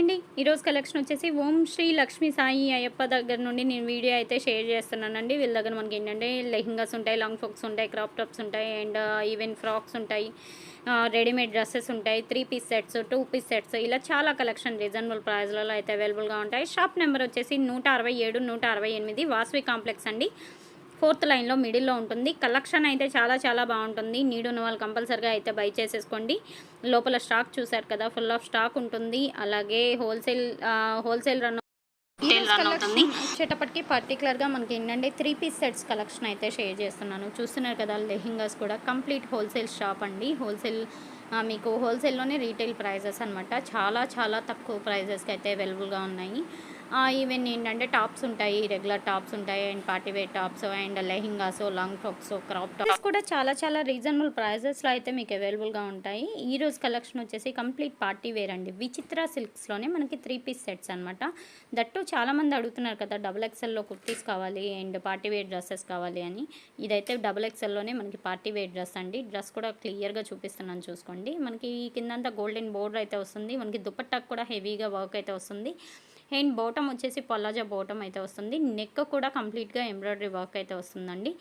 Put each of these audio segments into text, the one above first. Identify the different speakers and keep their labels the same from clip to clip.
Speaker 1: అండి. ఈరోజు కలెక్షన్ వచ్చేసి ఓం శ్రీ లక్ష్మీ సాయి అయ్యప్ప దగ్గర నుండి నేను వీడియో అయితే షేర్ చేస్తున్నానండి. వీళ్ళ దగ్గర మనకి ఏంటంటే లెహింగాస్ ఉంటాయి లాంగ్ ఫ్రాక్స్ ఉంటాయి క్రాప్ టాప్స్ ఉంటాయి అండ్ ఈవెన్ ఫ్రాక్స్ ఉంటాయి uh, రెడీమేడ్ డ్రెస్సెస్ ఉంటాయి three piece sets two piece sets ఇలా చాలా కలెక్షన్ రీజనబుల్ ప్రైస్లలో అయితే అవైలబుల్గా ఉంటాయి. షాప్ నెంబర్ వచ్చేసి నూట అరవై ఏడు నూట అరవై ఎనిమిది వాసవి కాంప్లెక్స్ అండి. ఫోర్త్ లైన్లో మిడిల్లో ఉంటుంది. కలెక్షన్ అయితే చాలా చాలా బాగుంటుంది. నీడ్ ఉన్న వాళ్ళు కంపల్సరిగా అయితే బై చేసేసుకోండి. లోపల స్టాక్ చూసారు కదా ఫుల్ ఆఫ్ స్టాక్ ఉంటుంది. అలాగే హోల్సేల్ హోల్సేల్ రన్ వచ్చేటప్పటికి పర్టికులర్గా మనకి ఏంటంటే త్రీ పీస్ సెట్స్ కలెక్షన్ అయితే షేర్ చేస్తున్నాను. చూస్తున్నారు కదా లెహింగాస్ కూడా కంప్లీట్ హోల్సేల్ షాప్ అండి. హోల్సేల్ మీకు హోల్సేల్లోనే రీటైల్ ప్రైజెస్ అనమాట చాలా చాలా తక్కువ ప్రైజెస్కి అయితే అవైలబుల్గా ఉన్నాయి. ఈవెన్ ఏంటంటే టాప్స్ ఉంటాయి రెగ్యులర్ టాప్స్ ఉంటాయి and party wear tops and lehengas long frocks crop tops కూడా చాలా చాలా రీజనబుల్ ప్రైజెస్లో అయితే మీకు అవైలబుల్గా ఉంటాయి. ఈ రోజు కలెక్షన్ వచ్చేసి కంప్లీట్ పార్టీ వేర్ అండి. విచిత్ర సిల్క్స్లోనే మనకి త్రీ పీస్ సెట్స్ అనమాట దట్టు చాలామంది అడుగుతున్నారు కదా డబుల్ ఎక్సెల్లో కుర్తీస్ కావాలి అండ్ పార్టీ వేర్ డ్రెస్సెస్ కావాలి అని. ఇదైతే డబుల్ ఎక్సెల్లోనే మనకి పార్టీ వేర్ డ్రెస్ అండి. డ్రెస్ కూడా క్లియర్గా చూపిస్తున్నాను చూసుకోండి. మనకి కిందంతా గోల్డెన్ బోర్డర్ అయితే వస్తుంది. మనకి దుపట్టాకు కూడా హెవీగా వర్క్ అయితే వస్తుంది. అండ్ బోటం వచ్చేసి పొల్లాజా బోటం అయితే వస్తుంది. నెక్ కూడా కంప్లీట్గా ఎంబ్రాయిడరీ వర్క్ అయితే వస్తుందండి.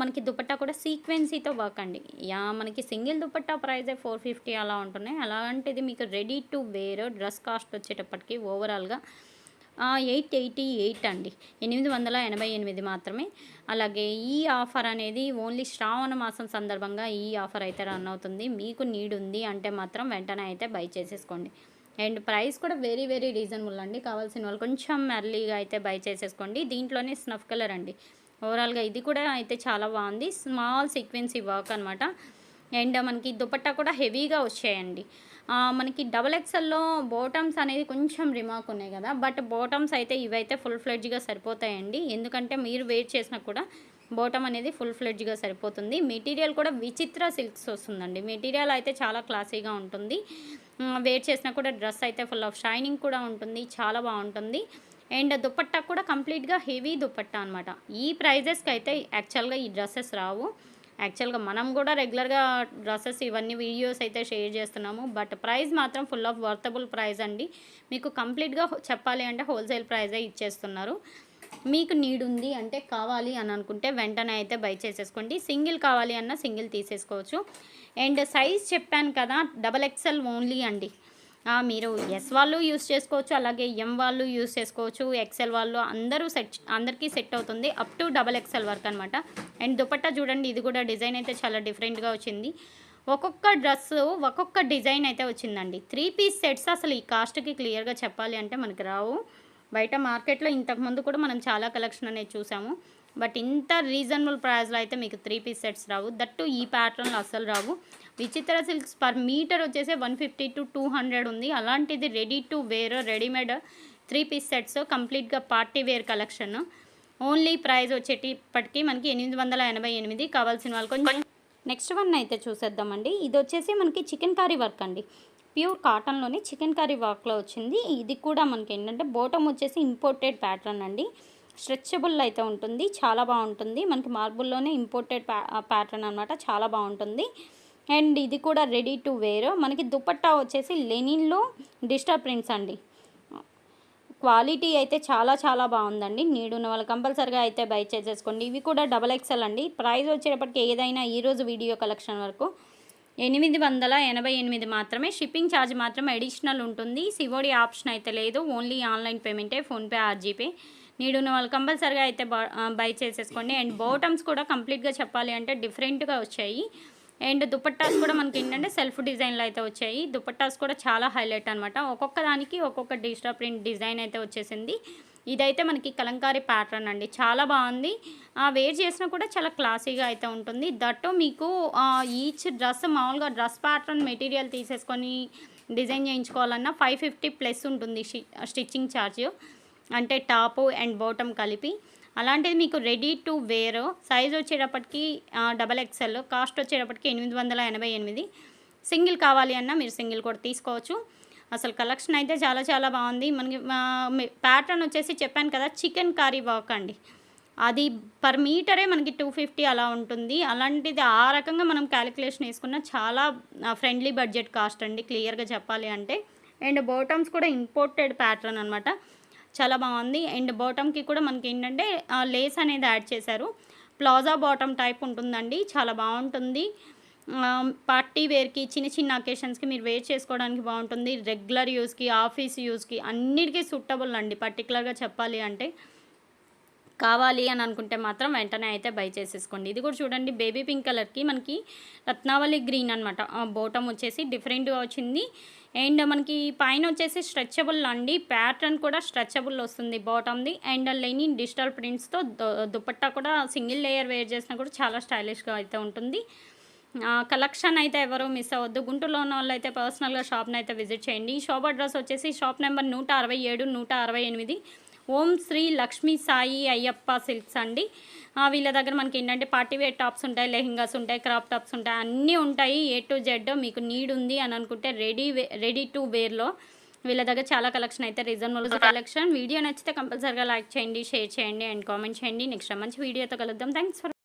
Speaker 1: మనకి దుపట్టా కూడా సీక్వెన్సీతో వర్క్ అండి. యా మనకి సింగిల్ దుపట్టా ప్రైజే ఫోర్ ఫిఫ్టీ అలా ఉంటున్నాయి. అలాంటిది మీకు ready to wear dress cost వచ్చేటప్పటికి ఓవరాల్గా ఎయిట్ ఎయిటీ ఎయిట్ అండి. ఎనిమిది వందల ఎనభై ఎనిమిది మాత్రమే. అలాగే ఈ ఆఫర్ అనేది ఓన్లీ శ్రావణ మాసం సందర్భంగా ఈ ఆఫర్ అయితే రన్ అవుతుంది. మీకు నీడ్ ఉంది అంటే మాత్రం వెంటనే అయితే బై చేసేసుకోండి. అండ్ ప్రైస్ కూడా వెరీ వెరీ రీజనబుల్ అండి. కావాల్సిన వాళ్ళు కొంచెం ఎర్లీగా అయితే బై చేసేసుకోండి. దీంట్లోనే స్నఫ్ కలర్ అండి. ఓవరాల్గా ఇది కూడా అయితే చాలా బాగుంది. స్మాల్ సీక్వెన్సీ వర్క్ అనమాట అండ్ మనకి దుపట్టా కూడా హెవీగా వచ్చాయండి. మనకి డబల్ ఎక్సెల్లో బోటమ్స్ అనేది కొంచెం రిమార్క్ ఉన్నాయి కదా బట్ బోటమ్స్ అయితే ఇవైతే ఫుల్ ఫ్లెడ్జ్గా సరిపోతాయండి. ఎందుకంటే మీరు వెయిట్ చేసినా కూడా బోటమ్ అనేది ఫుల్ ఫ్లెడ్జ్గా సరిపోతుంది. మెటీరియల్ కూడా విచిత్ర సిల్క్స్ వస్తుందండి. మెటీరియల్ అయితే చాలా క్లాసీగా ఉంటుంది. వెయిట్ చేసినా కూడా డ్రెస్ అయితే ఫుల్ ఆఫ్ షైనింగ్ కూడా ఉంటుంది. చాలా బాగుంటుంది. అండ్ దుపట్టా కూడా కంప్లీట్గా హెవీ దుపట్టా అనమాట ఈ ప్రైజెస్కి అయితే యాక్చువల్గా ఈ డ్రెస్సెస్ రావు. యాక్చువల్గా మనం కూడా రెగ్యులర్గా డ్రెస్సెస్ ఇవన్నీ వీడియోస్ అయితే షేర్ చేస్తున్నాము. బట్ ప్రైస్ మాత్రం ఫుల్ ఆఫ్ వర్తబుల్ ప్రైస్ అండి. మీకు కంప్లీట్గా చెప్పాలి అంటే హోల్సేల్ ప్రైజే ఇచ్చేస్తున్నారు. మీకు నీడ్ ఉంది అంటే కావాలి అని అనుకుంటే వెంటనే అయితే బై చేసేసుకోండి. సింగిల్ కావాలి అన్న సింగిల్ తీసేసుకోవచ్చు. అండ్ సైజ్ చెప్పాను కదా డబల్ ఎక్సెల్ ఓన్లీ అండి. మీరు ఎస్ వాళ్ళు యూస్ చేసుకోవచ్చు అలాగే ఎం వాళ్ళు యూస్ చేసుకోవచ్చు ఎక్సెల్ వాళ్ళు అందరూ సెట్ అందరికీ సెట్ అవుతుంది up to double XL work అనమాట అండ్ దుపట్టా చూడండి ఇది కూడా డిజైన్ అయితే చాలా డిఫరెంట్గా వచ్చింది. ఒక్కొక్క డ్రెస్ ఒక్కొక్క డిజైన్ అయితే వచ్చిందండి. త్రీ పీస్ సెట్స్ అసలు ఈ కాస్ట్కి క్లియర్గా చెప్పాలి అంటే మనకు రావు. బయట మార్కెట్లో ఇంతకుముందు కూడా మనం చాలా కలెక్షన్ అనేది చూసాము. బట్ ఇంత రీజనబుల్ ప్రైస్లో అయితే మీకు త్రీ పీస్ సెట్స్ రావు. దట్టు ఈ ప్యాటర్న్లో అస్సలు రావు. విచిత్ర సిల్క్స్ పర్ మీటర్ వచ్చేసి one fifty to two hundred ఉంది. అలాంటిది ready to wear readymade three piece sets కంప్లీట్గా party wear collection. Only price వచ్చేటప్పటికి మనకి ఎనిమిది వందల ఎనభై ఎనిమిది కావాల్సిన వాళ్ళు కొంచెం నెక్స్ట్ వన్ అయితే చూసేద్దామండి. ఇది వచ్చేసి మనకి చికెన్ కర్రీ వర్క్ అండి. ప్యూర్ కాటన్లోని చికెన్ కర్రీ వర్క్లో వచ్చింది. ఇది కూడా మనకి ఏంటంటే బోటం వచ్చేసి ఇంపోర్టెడ్ ప్యాటర్న్ అండి. స్ట్రెచబుల్ అయితే ఉంటుంది. చాలా బాగుంటుంది. మనకి మార్బుల్లోనే ఇంపోర్టెడ్ ప్యా ప్యాటర్న్ అనమాట చాలా బాగుంటుంది. అండ్ ఇది కూడా రెడీ టు వేర్ మనకి దుపట్టా వచ్చేసి లెనిన్లో డిజిటల్ ప్రింట్స్ అండి. క్వాలిటీ అయితే చాలా చాలా బాగుందండి. నీడున్న వాళ్ళు కంపల్సరిగా అయితే బై చేసేసుకోండి. ఇవి కూడా డబల్ ఎక్సెల్ అండి. ప్రైస్ వచ్చేటప్పటికి ఏదైనా ఈరోజు వీడియో కలెక్షన్ వరకు ఎనిమిది వందల ఎనభై ఎనిమిది మాత్రమే. షిప్పింగ్ ఛార్జ్ మాత్రం అడిషనల్ ఉంటుంది. సివోడి ఆప్షన్ అయితే లేదు. ఓన్లీ ఆన్లైన్ పేమెంటే ఫోన్పే ఆర్జీపే. నీడున్న వాళ్ళు కంపల్సరిగా అయితే బై చేసేసుకోండి. అండ్ బాటమ్స్ కూడా కంప్లీట్గా చెప్పాలి అంటే డిఫరెంట్గా వచ్చాయి. అండ్ దుపట్టాస్ కూడా మనకి ఏంటంటే సెల్ఫ్ డిజైన్లో అయితే వచ్చాయి. దుపట్టాస్ కూడా చాలా హైలైట్ అనమాట ఒక్కొక్క దానికి ఒక్కొక్క డిజిటల్ ప్రింట్ డిజైన్ అయితే వచ్చేసింది. ఇదైతే మనకి కలంకారీ ప్యాటర్న్ అండి. చాలా బాగుంది. వేర్ చేసినా కూడా చాలా క్లాసీగా అయితే ఉంటుంది. దట్టు మీకు ఈచ్ డ్రెస్ మామూలుగా డ్రెస్ ప్యాటర్న్ మెటీరియల్ తీసేసుకొని డిజైన్ చేయించుకోవాలన్నా ఫైవ్ ఫిఫ్టీ ప్లస్ ఉంటుంది స్టిచ్చింగ్ ఛార్జ్ అంటే టాపు అండ్ బాటమ్ కలిపి. అలాంటిది మీకు రెడీ టు వేర్ సైజ్ వచ్చేటప్పటికి డబల్ ఎక్సెల్ కాస్ట్ వచ్చేటప్పటికి ఎనిమిది వందల ఎనభై ఎనిమిది. సింగిల్ కావాలి అన్నా మీరు సింగిల్ కూడా తీసుకోవచ్చు. అసలు కలెక్షన్ అయితే చాలా చాలా బాగుంది. మనకి ప్యాటర్న్ వచ్చేసి చెప్పాను కదా చికెన్ కర్రీ వర్క్ అండి. అది పర్ మీటరే మనకి టూ ఫిఫ్టీ అలా ఉంటుంది. అలాంటిది ఆ రకంగా మనం క్యాలిక్యులేషన్ వేసుకున్న చాలా ఫ్రెండ్లీ బడ్జెట్ కాస్ట్ అండి క్లియర్గా చెప్పాలి అంటే. అండ్ బాటమ్స్ కూడా ఇంపోర్టెడ్ ప్యాటర్న్ అనమాట చాలా బాగుంది. అండ్ బాటమ్కి కూడా మనకి ఏంటంటే లేస్ అనేది యాడ్ చేశారు. ప్లాజా బాటమ్ టైప్ ఉంటుందండి. చాలా బాగుంటుంది. పార్టీ వేర్కి చిన్న చిన్న అకేషన్స్కి మీరు వేర్ చేసుకోవడానికి బాగుంటుంది. రెగ్యులర్ యూస్కి ఆఫీస్ యూస్కి అన్నిటికీ సూటబుల్ అండి. పర్టికులర్గా చెప్పాలి అంటే కావాలి అని అనుకుంటే మాత్రం వెంటనే అయితే బై చేసేసుకోండి. ఇది కూడా చూడండి బేబీ పింక్ కలర్కి మనకి రత్నావళి గ్రీన్ అనమాట బోటం వచ్చేసి డిఫరెంట్గా వచ్చింది. అండ్ మనకి పైన వచ్చేసి స్ట్రెచబుల్ అండి. ప్యాటర్న్ కూడా స్ట్రెచబుల్ వస్తుంది బాటమ్ది అండ్ లేని డిజిటల్ ప్రింట్స్తో దుపట్టా కూడా సింగిల్ లేయర్ వేర్ చేసినా కూడా చాలా స్టైలిష్గా అయితే ఉంటుంది. కలెక్షన్ అయితే ఎవరు మిస్ అవ్వద్దు. గుంటూరులో ఉన్న వాళ్ళు అయితే పర్సనల్గా షాప్ని అయితే విజిట్ చేయండి. ఈ షాప్ అడ్రస్ వచ్చేసి షాప్ నెంబర్ నూట అరవై ఏడు నూట అరవై ఎనిమిది ఓం శ్రీ లక్ష్మీ సాయి అయ్యప్ప సిల్క్స్ అండి. వీళ్ళ దగ్గర మనకి ఏంటంటే పార్టీ వేర్ టాప్స్ ఉంటాయి లెహెంగాస్ ఉంటాయి క్రాప్ టాప్స్ ఉంటాయి అన్నీ ఉంటాయి. ఏ టు జెడ్ మీకు నీడ్ ఉంది అని అనుకుంటే రెడీ రెడీ టు వేర్లో వీళ్ళ దగ్గర చాలా కలెక్షన్ అయితే రీజనబుల్ కలెక్షన్ వీడియో నచ్చితే కంపల్సరీగా లైక్ చేయండి షేర్ చేయండి అండ్ కామెంట్ చేయండి. నెక్స్ట్ మంచి వీడియోతో కలుద్దాం. Thanks for